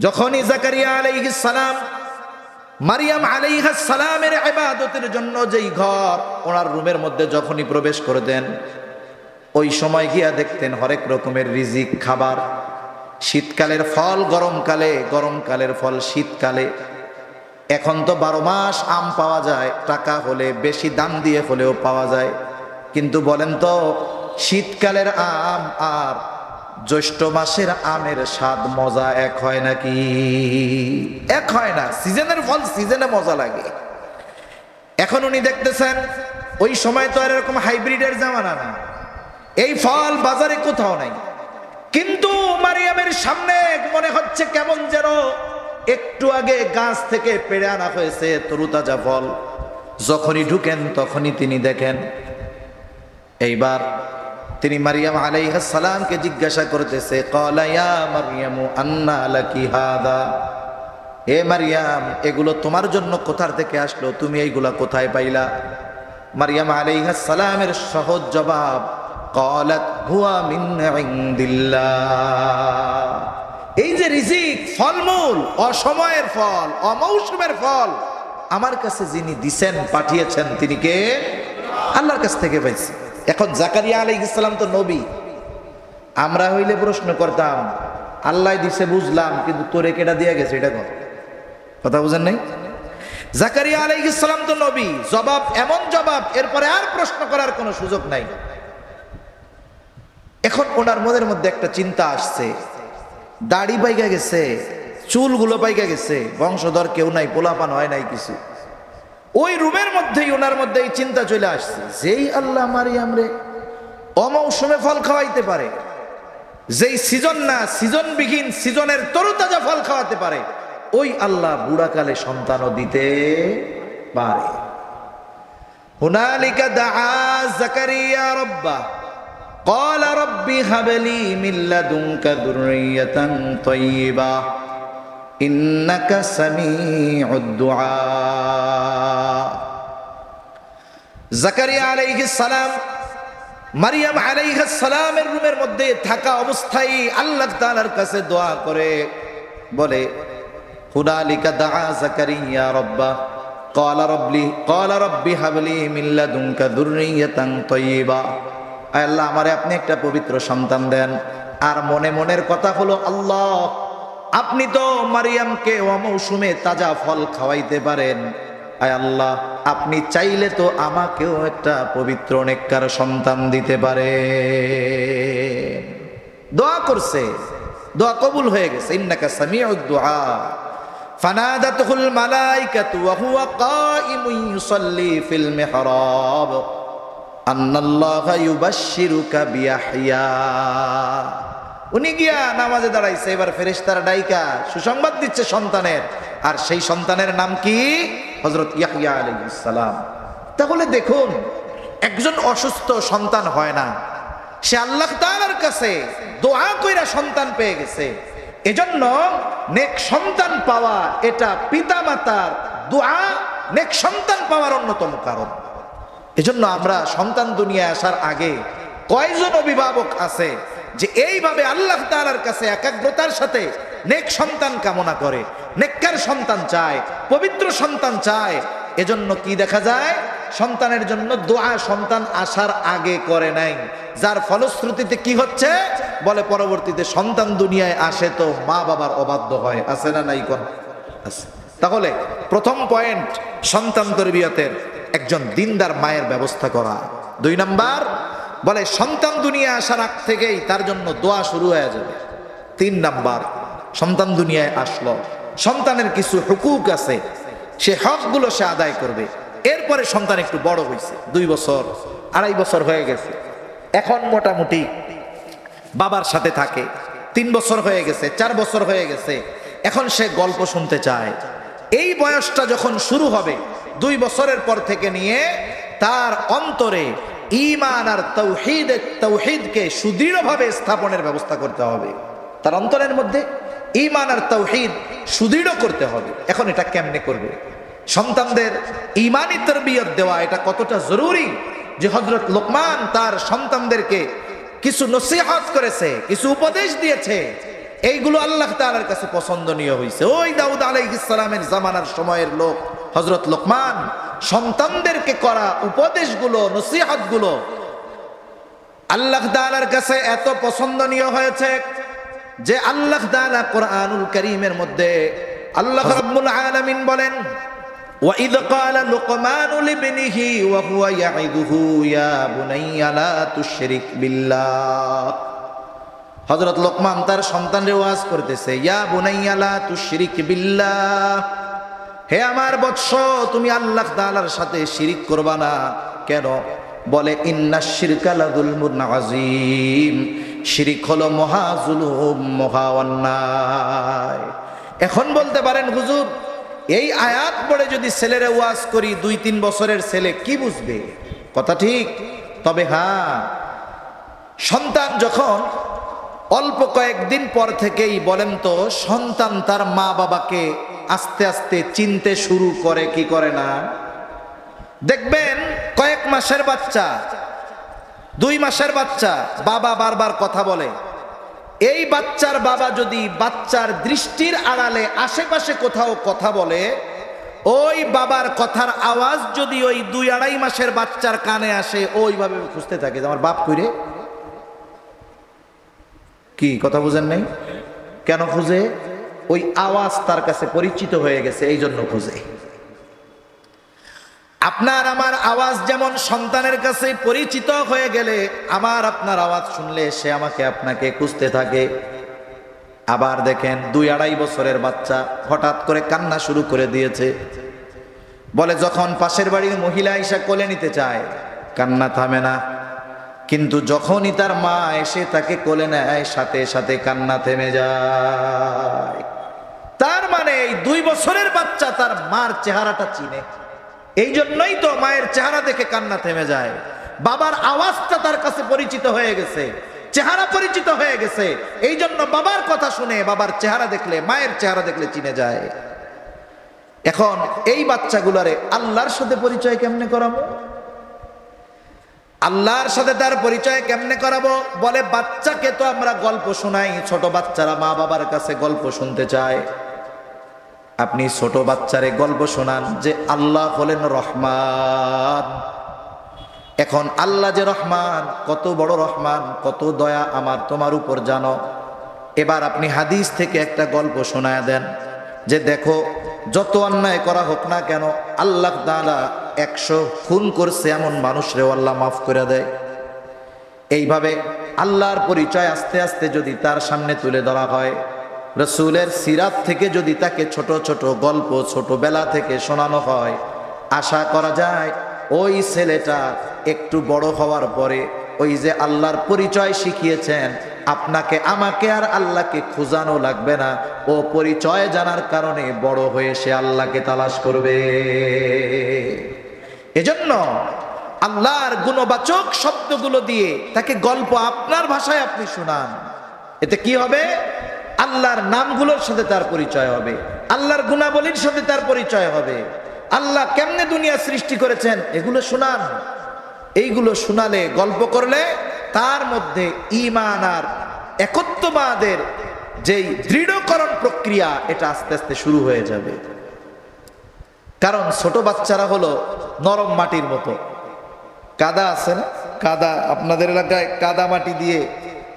যখনই জাকারিয়া আলাইহিস সালাম, মারিয়াম আলাইহাস সালামের ইবাদতের জন্য যেই ঘর ওনার রুমের মধ্যে যখনই প্রবেশ করে দেন ওই সময় গিয়া দেখতেন হরেক রকমের রিজিক খাবার। শীতকালের ফল গরমকালে গরমকালের ফল শীতকালে। এখন তো বারো মাস আম পাওয়া যায়, টাকা হলে, বেশি দাম দিয়ে হলেও পাওয়া যায়। কিন্তু বলেন তো, শীতকালের আম আর জ্যৈষ্ঠ মাসের আমের স্বাদ মজা এক হয় নাকি? এক হয় না, সিজনের ফল সিজনে মজা লাগে। এখন উনি দেখতেছেন, ওই সময় তো আর এরকম হাইব্রিডের জামানা না। এই ফল বাজারে কোথাও নাই। কিন্তু মারিয়ামের সামনে মনে হচ্ছে কেমন যেন একটু আগে গাছ থেকে পেড়ে আনা হয়েছে তরুতাজা ফল। যখনই ঢুকেন, তখনই তিনি দেখেন, এইবার তিনি মারিয়াম সালামকে জিজ্ঞাসা করতেছে কলায়া মারিয়ামু, আন্না লাকি হাদা? এ মারিয়াম, এগুলো তোমার জন্য কোথার থেকে আসলো? তুমি এইগুলা কোথায় পাইলা? মারিয়াম আলাইহা সালামের সহজ জবাব কলাত ভুয়া মিন্দিল্লা এই যে রিজিক, ফলমূল, অসময়ের ফল, অমৌসুমের ফল, আমার কাছে যিনি দিছেন, পাঠিয়েছেন, তিনি কে? আল্লাহর কাছ থেকে পাইছি। এখন জাকারিয়া আলাইহিস ইসলাম তো নবী। আমরা হইলে প্রশ্ন করতাম, আল্লাহ দিছে বুঝলাম, কিন্তু তোরে কেটা দিয়া গেছে এটা কর কথা বুঝেন নাই? জাকারিয়া আলাইহিস ইসলাম তো নবী, জবাব, এমন জবাব, এরপরে আর প্রশ্ন করার কোনো সুযোগ নাই। এখন ওনার মনের মধ্যে একটা চিন্তা আসছে। দাড়ি পাইকা গেছে, চুলগুলো পাইকা গেছে, বংশধর কেউ নাই, পোলাপান হয় নাই কিছু। ওই রুমের মধ্যেই ওনার মধ্যে এই চিন্তা চলে আসছে যেই আল্লাহ মারিয়াম রে অমৌসুমে ফল খাওয়াইতে পারে যেই সিজন না সিজন বিহীন সিজনের তরুতাজা ফল খাওয়াতে পারে ওই আল্লাহ বুড়াকালে সন্তানও দিতে পারে হুনালিকা দাআ জাকারিয়া রব্বা قال رب هب لي من لدنك ذرية طيبة إنك سميع الدعاء জাকারিয়া আলাইহিস সালাম মারিয়াম আলাইহিস সালামের রুমের মধ্যে থাকা অবস্থায় আল্লাহ তাআলার কাছে দোয়া করে বলে হুনালিকা দাআ জাকারিয়া রব্বা قال ربي قال ربي هب لي من لدنك ذرية طيبة আয় আল্লাহ আমারে আপনি একটা পবিত্র সন্তান দেন আর মনে মনের কথা হলো আল্লাহ আপনি তো মারিয়ামকে অমৌসুমে তাজা ফল খাওয়াইতে পারেন আয় আল্লাহ আপনি চাইলে তো আমাকেও একটা পবিত্র নেককার সন্তান দিতে পারে দোয়া করছে দোয়া কবুল হয়ে গেছে ইন্নাকা সামিউদ দুআ فنادته الملائكة وهو قائم يصلي في المحراب আন্নাল্লাহা ইউবাশশিরুকা বিয়াহইয়া উনি গিয়া নামাজে দাঁড়াইছে, এবার ফেরেশতার ডাইকা সুসংবাদ দিচ্ছে সন্তানের। আর সেই সন্তানের নাম কি? হযরত ইয়াহইয়া আলাইহিস সালাম। তাহলে দেখুন, একজন অসুস্থ সন্তান হয় না। সে আল্লাহ তাআলার কাছে দোয়া কইরা সন্তান পেয়ে গেছে। এজন্য নেক সন্তান পাওয়া এটা পিতামাতার দোয়া, নেক সন্তান পাওয়ার অন্যতম কারণ। এজন্য আমরা সন্তান দুনিয়ায় আসার আগে কয়জন অভিভাবক আছে? যে এইভাবে আল্লাহ তাআলার কাছে একাগ্রতার সাথে নেক সন্তান কামনা করে, নেককার সন্তান চায়, পবিত্র সন্তান চায়, এজন্য কি দেখা যায়? সন্তানের জন্য দোয়া সন্তান আসার আগে করে নাই। যার ফলশ্রুতিতে কি হচ্ছে? বলে পরবর্তীতে সন্তান দুনিয়ায় আসে তো মা বাবার অবাধ্য হয়। আছে না নাই কোন? তাহলে প্রথম পয়েন্ট, সন্তান তরবিয়তের একজন দিনদার মায়ের ব্যবস্থা করা। দুই নাম্বার বলে, সন্তান দুনিয়া আসার আগ থেকেই তার জন্য দোয়া শুরু হয়ে যাবে। তিন নাম্বার, সন্তান দুনিয়ায় আসলো। সন্তানের কিছু হুকুক আছে, সে হকগুলো সে আদায় করবে। এরপরে সন্তান একটু বড় হয়েছে দুই বছর, আড়াই বছর হয়ে গেছে। এখন মোটামুটি বাবার সাথে থাকে, তিন বছর হয়ে গেছে, চার বছর হয়ে গেছে। এখন সে গল্প শুনতে চায়। এই বয়সটা যখন শুরু হবে, দুই বছরের পর থেকে নিয়ে তার অন্তরে ইমান আর তৌহিদ, তৌহিদকে সুদৃঢ়ভাবে স্থাপনের ব্যবস্থা করতে হবে। তার অন্তরের মধ্যে ইমান আর তৌহিদ সুদৃঢ় করতে হবে। এখন এটা কেমনে করবে? সন্তানদের ইমানি তরবিয়ত দেওয়া এটা কতটা জরুরি যে হজরত লোকমান তার সন্তানদেরকে কিছু নসিহত করেছে, কিছু উপদেশ দিয়েছে। এইগুলো আল্লাহ তাআলার কাছে পছন্দনীয় হয়েছে ওই দাউদ আলাইহিসসালামের জামানার সময়ের লোক হজরত লোকমান সন্তানদেরকে করা উপদেশগুলো নসিহতগুলো আল্লাহ তাআলার কাছে এত পছন্দনীয় হয়েছে যে আল্লাহ তাআলা কোরআনুল করিমের মধ্যে আল্লাহ রাব্বুল আলামিন বলেন وَإِذْ قَالَ لُقْمَانُ لِابْنِهِ وَهُوَ يَعِظُهُ يَا بُنَيَّ لَا تُشْرِكْ بِاللَّهِ হযরত লোকমান তার সন্তানরে ওয়াজ করতেছে ইয়া বুনাইয়া লা তুশরিক বিল্লাহ হে আমার বৎস, তুমি আল্লাহ তাআলার সাথে শিরিক করবা না। কেন? বলে, ইন্না শিরকা লাযুলমুন আযীম। শিরিক হলো মহা জুলুম মহা অন্যায় এখন বলতে পারেন, হুজুর, এই আয়াত পড়ে যদি ছেলেরে ওয়াজ করি, দুই তিন বছরের ছেলে কি বুঝবে? কথা ঠিক। তবে হ্যাঁ সন্তান যখন অল্প কয়েকদিন পর থেকেই বলেন তো, সন্তান তার মা বাবাকে আস্তে আস্তে চিনতে শুরু করে, কি করে না? দেখবেন কয়েক মাসের বাচ্চা, দুই মাসের বাচ্চা, বাবা বারবার কথা বলে। এই বাচ্চার বাবা যদি বাচ্চার দৃষ্টির আড়ালে আশেপাশে কোথাও কথা বলে, ওই বাবার কথার আওয়াজ যদি ওই দুই আড়াই মাসের বাচ্চার কানে আসে, ওইভাবে খুঁজতে থাকে আমার বাপ কইরে কি, কথা বুঝেন নাই? কেন খুঁজে? ওই আওয়াজ তার কাছে পরিচিত হয়ে গেছে এই জন্য খুঁজে। আপনার আমার আওয়াজ যেমন সন্তানের কাছে পরিচিত হয়ে গেলে, আমার আপনার আওয়াজ শুনলে সে আমাকে আপনাকে খুঁজতে থাকে। আবার দেখেন, দুই আড়াই বছরের বাচ্চা হঠাৎ করে কান্না শুরু করে দিয়েছে। বলে, যখন পাশের বাড়ির মহিলা এসে কোলে নিতে চায়, কান্না থামে না। কিন্তু যখনই তার মা এসে তাকে কোলে নেয়, সাথে সাথে কান্না থেমে যায়। তার মানে এই দুই বছরের বাচ্চা তার মার চেহারাটা চিনে। এই জন্যই তো মায়ের চেহারা দেখে কান্না থেমে যায়। বাবার আওয়াজটা তার কাছে পরিচিত হয়ে গেছে, চেহারা পরিচিত হয়ে গেছে। এই জন্য বাবার কথা শুনে বাবার চেহারা দেখলে, মায়ের চেহারা দেখলে চিনে যায়। এখন এই বাচ্চাগুলারে আল্লাহর সাথে পরিচয় কেমনে করাবো? আল্লাহর সাথে তার পরিচয় কেমনে করাবো? বলে, বাচ্চাকে তো আমরা গল্প শোনাই, ছোট বাচ্চারা মা বাবার কাছে গল্প শুনতে চায়। আপনি ছোট বাচ্চারে গল্প শোনান যে আল্লাহ হলেন রহমান। এখন আল্লাহ যে রহমান, কত বড় রহমান, কত দয়া আমার তোমার উপর জানো। এবার আপনি হাদিস থেকে একটা গল্প শোনায় দেন যে দেখো, যত অন্যায় করা হোক না কেন, আল্লাহ তাআলা একশো খুন করছে এমন মানুষরেও আল্লাহ মাফ করে দেয়। এইভাবে আল্লাহর পরিচয় আস্তে আস্তে যদি তার সামনে তুলে ধরা হয় রসুলের সিরাত থেকে যদি তাকে ছোট ছোট গল্প ছোটবেলা থেকে শোনানো হয়, আশা করা যায় ওই ছেলেটা একটু বড় হওয়ার পরে ওই যে আল্লাহর পরিচয় শিখিয়েছেন, আপনাকে, আমাকে আর আল্লাহকে খোঁজানো লাগবে না। ও পরিচয় জানার কারণে বড় হয়ে সে আল্লাহকে তালাশ করবে। এজন্য আল্লাহর গুণবাচক শব্দগুলো দিয়ে তাকে গল্প আপনার ভাষায় আপনি শোনান। এতে কি হবে? আল্লাহর নামগুলোর সাথে তার পরিচয় হবে। আল্লাহর গুণাবলীর সাথে তার পরিচয় হবে। আল্লাহ কেমনে দুনিয়া সৃষ্টি করেছেন, এগুলো শোনান। এইগুলো শোনালে, গল্প করলে তার মধ্যে ইমান আর একত্ববাদের যেই দৃঢ়করণ প্রক্রিয়া, এটা আস্তে আস্তে শুরু হয়ে যাবে। কারণ ছোট বাচ্চারা হলো নরম মাটির মতো। কাদা আছে না? কাদা, আপনাদের এলাকায় কাদা মাটি দিয়ে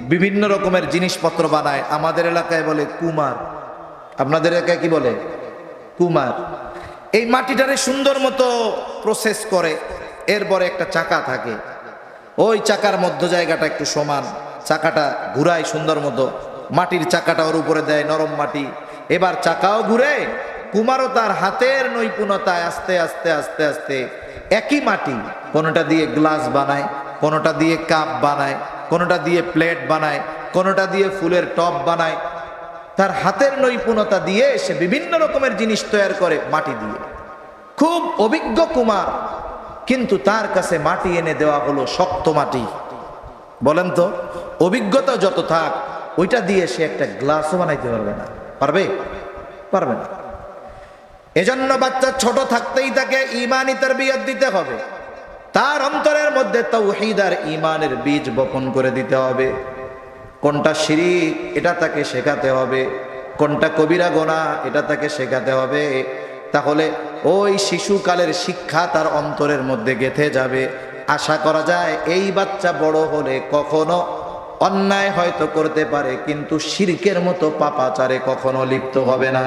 বিভিন্ন রকমের জিনিসপত্র বানায়। আমাদের এলাকায় বলে কুমার। আপনাদের এলাকায় কি বলে? কুমার। এই মাটিটারে সুন্দর মতো প্রসেস করে। এরপরে একটা চাকা থাকে। ওই চাকার মধ্য জায়গাটা একটু সমান। চাকাটা ঘুরায় সুন্দর মতো। মাটির চাকাটা ওর উপরে দেয় নরম মাটি। এবার চাকাও ঘুরে, কুমারও তার হাতের নৈপুণতায় আস্তে আস্তে আস্তে আস্তে একই মাটি। কোনোটা দিয়ে গ্লাস বানায়, কোনোটা দিয়ে কাপ বানায়। কোনোটা দিয়ে প্লেট বানায়, কোনোটা দিয়ে ফুলের টপ বানায়। তার হাতের নৈপুণতা দিয়ে সে বিভিন্ন রকমের জিনিস তৈরি করে মাটি দিয়ে। খুব অভিজ্ঞ কুমার, কিন্তু তার কাছে মাটি এনে দেওয়া হলো শক্ত মাটি। বলেন তো, অভিজ্ঞতা যত থাক, ওইটা দিয়ে সে একটা গ্লাসও বানাইতে পারবে না। পারবে? পারবে না। এজন্য বাচ্চা ছোট থাকতেই তাকে ইমানই তার বিয়াদ দিতে হবে। তার অন্তরের মধ্যে তৌহিদ আর ইমানের বীজ বপন করে দিতে হবে। কোনটা শিরিক, এটা তাকে শেখাতে হবে। কোনটা কবিরা গোনা, এটা তাকে শেখাতে হবে। তাহলে ওই শিশুকালের শিক্ষা তার অন্তরের মধ্যে গেথে যাবে। আশা করা যায় এই বাচ্চা বড় হলে কখনো অন্যায় হয়তো করতে পারে, কিন্তু শিরকের মতো পাপাচারে কখনো লিপ্ত হবে না।